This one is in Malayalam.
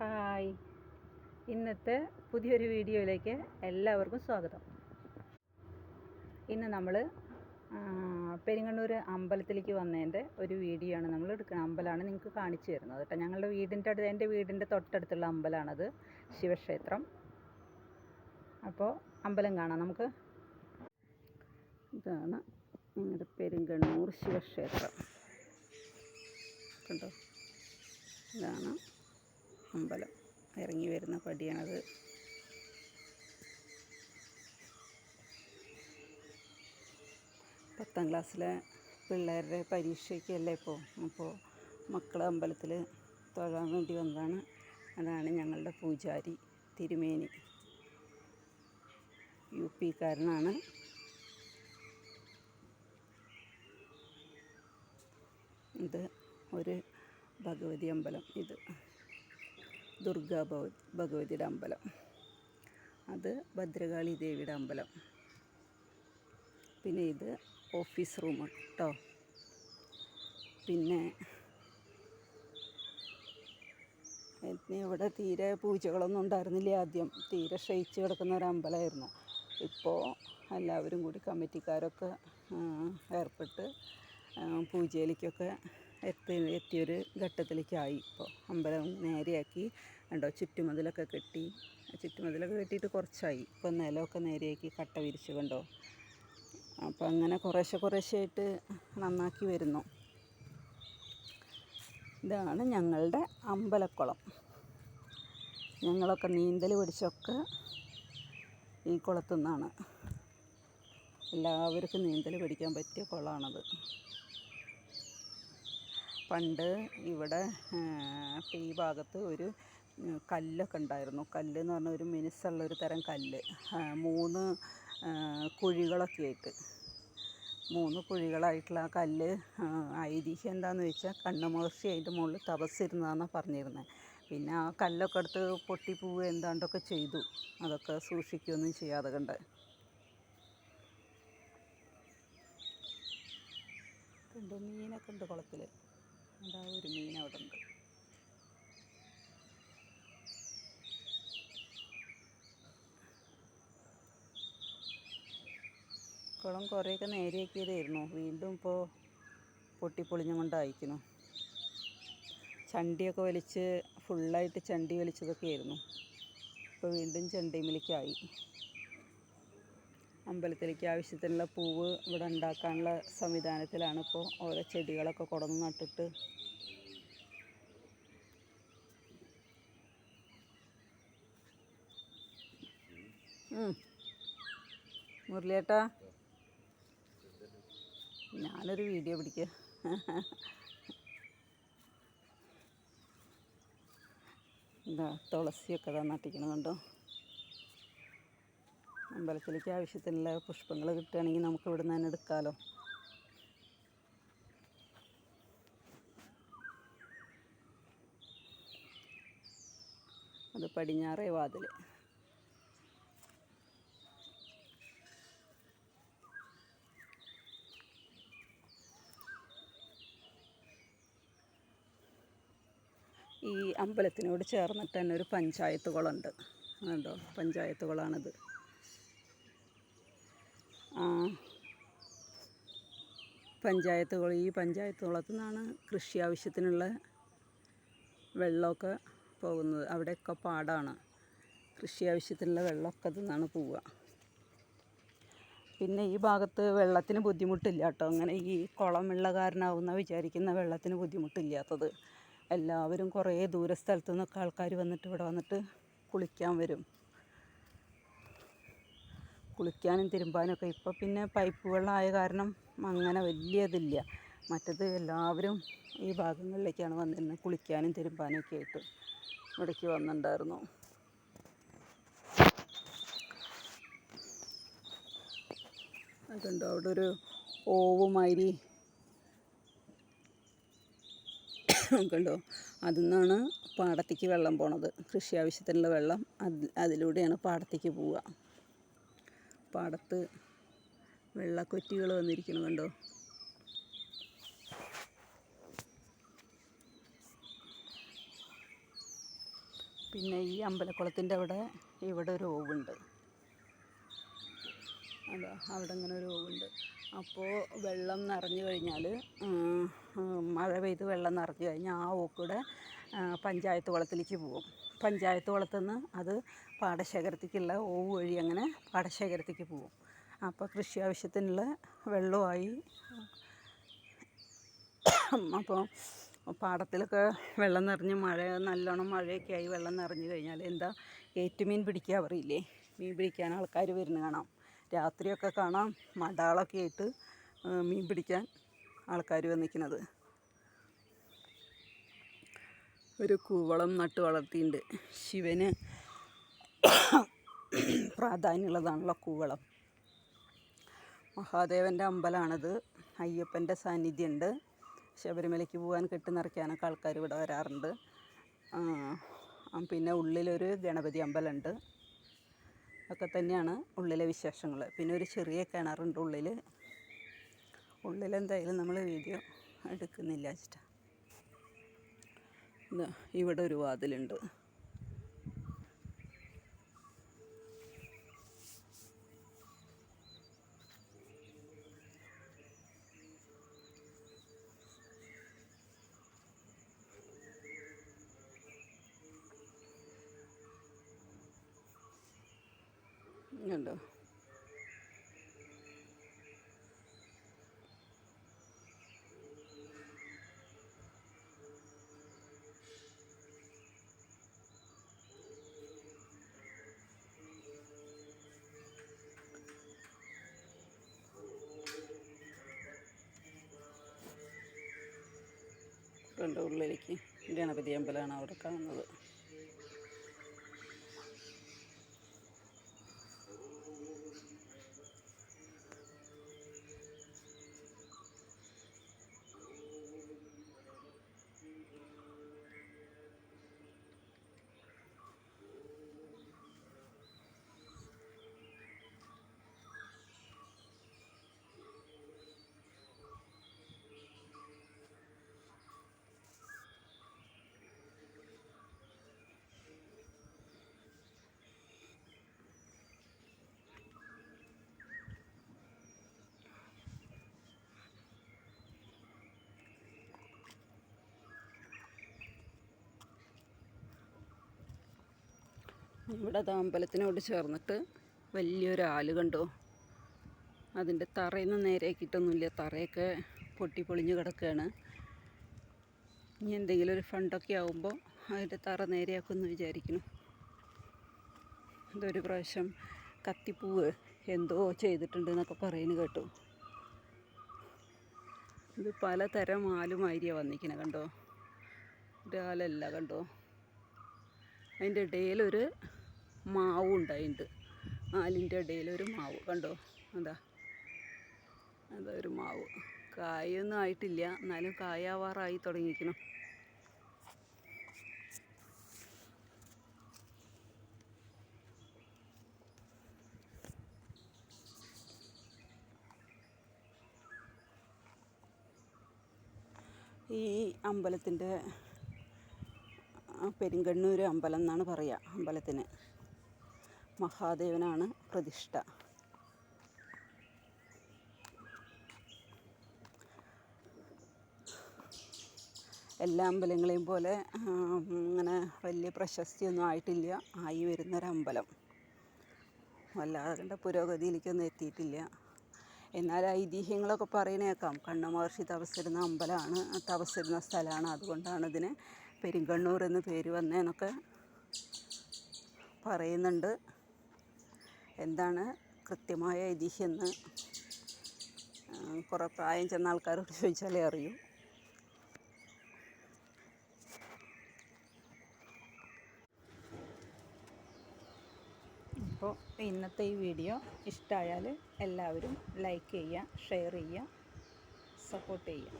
ഹായ്. ഇന്നത്തെ പുതിയൊരു വീഡിയോയിലേക്ക് എല്ലാവർക്കും സ്വാഗതം. ഇന്ന് നമ്മൾ പെരിങ്ങണ്ണൂർ അമ്പലത്തിലേക്ക് വന്നതിന്റെ ഒരു വീഡിയോ ആണ് നമ്മൾ എടുക്കുന്നത് അമ്പലമാണ് നിങ്ങൾക്ക് കാണിച്ചു തരുന്നത് കേട്ടോ. ഞങ്ങളുടെ വീടിന്റെ അടുത്ത് എന്റെ വീടിന്റെ തൊട്ടടുത്തുള്ള അമ്പലമാണത് ശിവക്ഷേത്രം. അപ്പോൾ അമ്പലം കാണാം നമുക്ക്. ഇതാണ് ഞങ്ങളുടെ പെരിങ്ങണ്ണൂർ ശിവക്ഷേത്രം. കണ്ടോ? ഇതാണ് അമ്പലം. ഇറങ്ങി വരുന്ന പടിയാണത്. പത്താം ക്ലാസ്സിലെ പിള്ളേരുടെ പരീക്ഷയ്ക്കല്ലേ ഇപ്പോൾ അപ്പോൾ മക്കൾ അമ്പലത്തിൽ തൊഴാൻ വേണ്ടി വന്നതാണ്. അതാണ് ഞങ്ങളുടെ പൂജാരി തിരുമേനി. യു പിക്കാരനാണ്. ഇത് ഒരു ഭഗവതി അമ്പലം ഇത്. ദുർഗാ ഭഗ ഭഗവതിയുടെ അമ്പലം. അത് ഭദ്രകാളി ദേവിയുടെ അമ്പലം. പിന്നെ ഇത് ഓഫീസ് റൂം കേട്ടോ പിന്നെ ഇവിടെ തീരെ പൂജകളൊന്നും ഉണ്ടായിരുന്നില്ല ആദ്യം. തീരെ ക്ഷയിച്ച് കിടക്കുന്ന ഒരു അമ്പലമായിരുന്നു. ഇപ്പോൾ എല്ലാവരും കൂടി കമ്മിറ്റിക്കാരൊക്കെ ഏർപ്പെട്ട് പൂജയിലേക്കൊക്കെ എത്തി എത്തിയൊരു ഘട്ടത്തിലേക്കായി. ഇപ്പോൾ അമ്പലം നേരെയാക്കി കണ്ടോ ചുറ്റുമതിലൊക്കെ കെട്ടി. ചുറ്റുമതിലൊക്കെ കെട്ടിയിട്ട് കുറച്ചായി. ഇപ്പോൾ നിലമൊക്കെ നേരെയാക്കി കട്ട വിരിച്ച് കണ്ടോ. അപ്പോൾ അങ്ങനെ കുറേശ്ശെ കുറേശ്ശെയായിട്ട് നന്നാക്കി വരുന്നു. ഇതാണ് ഞങ്ങളുടെ അമ്പലക്കുളം. ഞങ്ങളൊക്കെ നീന്തൽ പഠിച്ചൊക്കെ ഈ കുളത്തു നിന്നാണ് എല്ലാവർക്കും നീന്തൽ പഠിക്കാൻ പറ്റിയ കുളമാണത്. പണ്ട് ഇവിടെ ഈ ഭാഗത്ത് ഒരു കല്ലൊക്കെ ഉണ്ടായിരുന്നു. കല്ല് എന്ന് പറഞ്ഞാൽ ഒരു മിനുസുള്ള ഒരു തരം കല്ല്. മൂന്ന് കുഴികളൊക്കെ ആയിട്ട്. മൂന്ന് കുഴികളായിട്ടുള്ള ആ കല്ല് ഐതിഹ്യം എന്താണെന്ന് വെച്ചാൽ കണ്ണമഹർഷി അതിന്റെ മുകളിൽ തപസ്സിരുന്നതാണെന്നാണ് പറഞ്ഞിരുന്നത് പിന്നെ ആ കല്ലൊക്കെ എടുത്ത് പൊട്ടിപ്പോവുക എന്താണ്ടൊക്കെ ചെയ്തു. അതൊക്കെ സൂക്ഷിക്കുകയൊന്നും ചെയ്യാതെ കണ്ടു. മീനൊക്കെ ഉണ്ട് കുളത്തിൽ അതാ ഒരു മീൻ അവിടെ ഉണ്ട് കുളം കുറേയൊക്കെ നേരെയാക്കിയതായിരുന്നു. വീണ്ടും ഇപ്പോൾ പൊട്ടിപ്പൊളിഞ്ഞും കൊണ്ടായിരിക്കുന്നു. ചണ്ടിയൊക്കെ വലിച്ച് ഫുള്ളായിട്ട് ചണ്ടി വലിച്ചതൊക്കെ ആയിരുന്നു ഇപ്പോൾ വീണ്ടും ചണ്ടിമിലേക്കായി അമ്പലത്തിലേക്ക് ആവശ്യത്തിനുള്ള പൂവ് ഇവിടെ ഉണ്ടാക്കാനുള്ള സംവിധാനത്തിലാണ് ഇപ്പോൾ ഓരോ ചെടികളൊക്കെ കൊടന്ന് നട്ടിട്ട്. മുരളിയേട്ടാ. ഞാനൊരു വീഡിയോ പിടിക്കുക എന്താ തുളസിയൊക്കെ ഇതാ അമ്പലത്തിലേക്ക് ആവശ്യത്തിനുള്ള പുഷ്പങ്ങൾ കിട്ടുകയാണെങ്കിൽ നമുക്ക് ഇവിടെ നിന്ന് തന്നെ എടുക്കാമല്ലോ അത് പടിഞ്ഞാറേ വാതിൽ ഈ അമ്പലത്തിനോട് ചേർന്നിട്ട് തന്നെ ഒരു പഞ്ചായത്ത് കുളമുണ്ട് കണ്ടോ? പഞ്ചായത്ത് ആ. പഞ്ചായത്ത് കുളം ഈ പഞ്ചായത്ത് കുളത്തു നിന്നാണ് കൃഷി ആവശ്യത്തിനുള്ള വെള്ളമൊക്കെ പോകുന്നത്. അവിടെയൊക്കെ പാടാണ്. കൃഷി ആവശ്യത്തിനുള്ള വെള്ളമൊക്കെ നിന്നാണ് പോവുക. പിന്നെ ഈ ഭാഗത്ത് വെള്ളത്തിന് ബുദ്ധിമുട്ടില്ല കേട്ടോ. അങ്ങനെ ഈ കുളം ഉള്ള കാരണമാവുന്ന വിചാരിക്കുന്ന വെള്ളത്തിന് ബുദ്ധിമുട്ടില്ലാത്തത്. എല്ലാവരും കുറേ ദൂര സ്ഥലത്തു നിന്നൊക്കെ ആൾക്കാർ വന്നിട്ട് ഇവിടെ വന്നിട്ട് കുളിക്കാൻ വരും. കുളിക്കാനും തിരുമ്പാനും ഒക്കെ. ഇപ്പോൾ പിന്നെ പൈപ്പ് വെള്ളമായ കാരണം അങ്ങനെ വലിയ ഇതില്ല. മറ്റത് എല്ലാവരും ഈ ഭാഗങ്ങളിലേക്കാണ് വന്നിരുന്നത്. കുളിക്കാനും തിരുമ്പാനും ഒക്കെ ആയിട്ട് ഇവിടേക്ക് വന്നിട്ടുണ്ടായിരുന്നു. അതുണ്ടോ. അവിടെ ഒരു ഓവുമാതിരി കണ്ടോ? അതിൽ നിന്നാണ് പാടത്തേക്ക് വെള്ളം പോണത്. കൃഷി ആവശ്യത്തിനുള്ള വെള്ളം അതിലൂടെയാണ് പാടത്തേക്ക് പോവുക. പാടത്ത് വെള്ളക്കൊറ്റികൾ വന്നിരിക്കണം കണ്ടോ? പിന്നെ ഈ അമ്പലക്കുളത്തിന്റെ അവിടെ ഇവിടെ ഒരു ഓവുണ്ട്. അതാ അവിടെ ഇങ്ങനെ ഒരു ഓവുണ്ട്. അപ്പോൾ വെള്ളം നിറഞ്ഞു കഴിഞ്ഞാൽ മഴ പെയ്ത് വെള്ളം നിറഞ്ഞു കഴിഞ്ഞാൽ ആ ഓക്കൂടെ പഞ്ചായത്ത് കുളത്തിലേക്ക് പോകും. പഞ്ചായത്ത് നിന്ന് അത് പാടശേഖരത്തേക്കുള്ള ഓവ് വഴി അങ്ങനെ പാടശേഖരത്തേക്ക് പോകും. അപ്പോൾ കൃഷി ആവശ്യത്തിനുള്ള വെള്ളമായി അപ്പോൾ പാടത്തിലൊക്കെ വെള്ളം നിറഞ്ഞ് മഴ നല്ലോണം മഴയൊക്കെ ആയി വെള്ളം നിറഞ്ഞു കഴിഞ്ഞാൽ എന്താ ഏറ്റുമീൻ പിടിക്കുക പറയില്ലേ? മീൻ പിടിക്കാൻ ആൾക്കാർ വരുന്ന കാണാം. രാത്രിയൊക്കെ കാണാം മടാളൊക്കെ ആയിട്ട് മീൻ പിടിക്കാൻ ആൾക്കാർ വന്നിരിക്കുന്നത്. ഒരു കൂവളം നട്ട് വളർത്തിയിട്ടുണ്ട്. ശിവന് പ്രാധാന്യമുള്ളതാണല്ലോ കൂവളം. മഹാദേവന്റെ അമ്പലമാണത് അയ്യപ്പന്റെ സാന്നിധ്യമുണ്ട്. ശബരിമലയ്ക്ക് പോകാൻ കെട്ടി നിറയ്ക്കാനൊക്കെ ആൾക്കാർ ഇവിടെ വരാറുണ്ട്. പിന്നെ ഉള്ളിലൊരു ഗണപതി അമ്പലമുണ്ട്. ഒക്കെ തന്നെയാണ് ഉള്ളിലെ വിശേഷങ്ങൾ. പിന്നെ ഒരു ചെറിയ കിണറുണ്ട് ഉള്ളിൽ ഉള്ളിലെന്തായാലും നമ്മൾ വീഡിയോ എടുക്കുന്നില്ല വെച്ചിട്ടാ ഇതാ ഇവിടെ ഒരു വാതിലുണ്ട്. കണ്ടോ കണ്ടോ ഉള്ളിലേക്ക്. ഗണപതി അമ്പലമാണ് അവിടെ കാണുന്നത്. ഇവിടെ അത് അമ്പലത്തിനോട് ചേർന്നിട്ട് വലിയൊരു ആൽ കണ്ടോ? അതിന്റെ തറയിൽ നിന്ന് നേരെയാക്കിയിട്ടൊന്നുമില്ല തറയൊക്കെ പൊട്ടി പൊളിഞ്ഞ് കിടക്കുകയാണ്. ഇനി എന്തെങ്കിലും ഒരു ഫണ്ടൊക്കെ ആകുമ്പോൾ അതിന്റെ തറ നേരെയാക്കുമെന്ന് വിചാരിക്കുന്നു. ഇതൊരു പ്രാവശ്യം കത്തിപ്പൂവ് എന്തോ ചെയ്തിട്ടുണ്ട് എന്നൊക്കെ പറയുന്നു കേട്ടു. ഇത് പലതരം ആലുമായിരിയാണ് വന്നിരിക്കുന്നത് കണ്ടോ? ഒരാലല്ല കണ്ടോ? അതിന്റെ ഇടയിലൊരു മാവും ഉണ്ടായിട്ടുണ്ട് ആലിന്റെ ഇടയിലൊരു മാവ്. കണ്ടോ? എന്താ അതാ ഒരു മാവ്. കായൊന്നും ആയിട്ടില്ല. എന്നാലും കായാവാറായി തുടങ്ങിക്കണം ഈ അമ്പലത്തിന്റെ പെരിങ്കണ്ണൂർ അമ്പലം എന്നാണ് പറയുക അമ്പലത്തിന്. മഹാദേവനാണ് പ്രതിഷ്ഠ. എല്ലാ അമ്പലങ്ങളെയും പോലെ അങ്ങനെ വലിയ പ്രശസ്തിയൊന്നും ആയിട്ടില്ല. ആയി വരുന്നൊരമ്പലം. വല്ലാതെ കണ്ട പുരോഗതിയിലേക്കൊന്നും എത്തിയിട്ടില്ല. എന്നാൽ ഐതിഹ്യങ്ങളൊക്കെ പറയണേക്കാം കണ്ണ മഹർഷി തപസ്സിരുന്ന അമ്പലമാണ് തപസ്സിരുന്ന സ്ഥലമാണ്. അതുകൊണ്ടാണ് ഇതിന് പെരിങ്കണ്ണൂർ എന്ന് പേര് വന്നതെന്നൊക്കെ പറയുന്നുണ്ട്. എന്താണ് കൃത്യമായ ഐതിഹ്യം എന്ന് കുറേ പ്രായം ചെന്ന ആൾക്കാരോട് ചോദിച്ചാലേ അറിയൂ. അപ്പോൾ ഇന്നത്തെ ഈ വീഡിയോ ഇഷ്ടമായാൽ എല്ലാവരും ലൈക്ക് ചെയ്യുക ഷെയർ ചെയ്യുക സപ്പോർട്ട് ചെയ്യുക.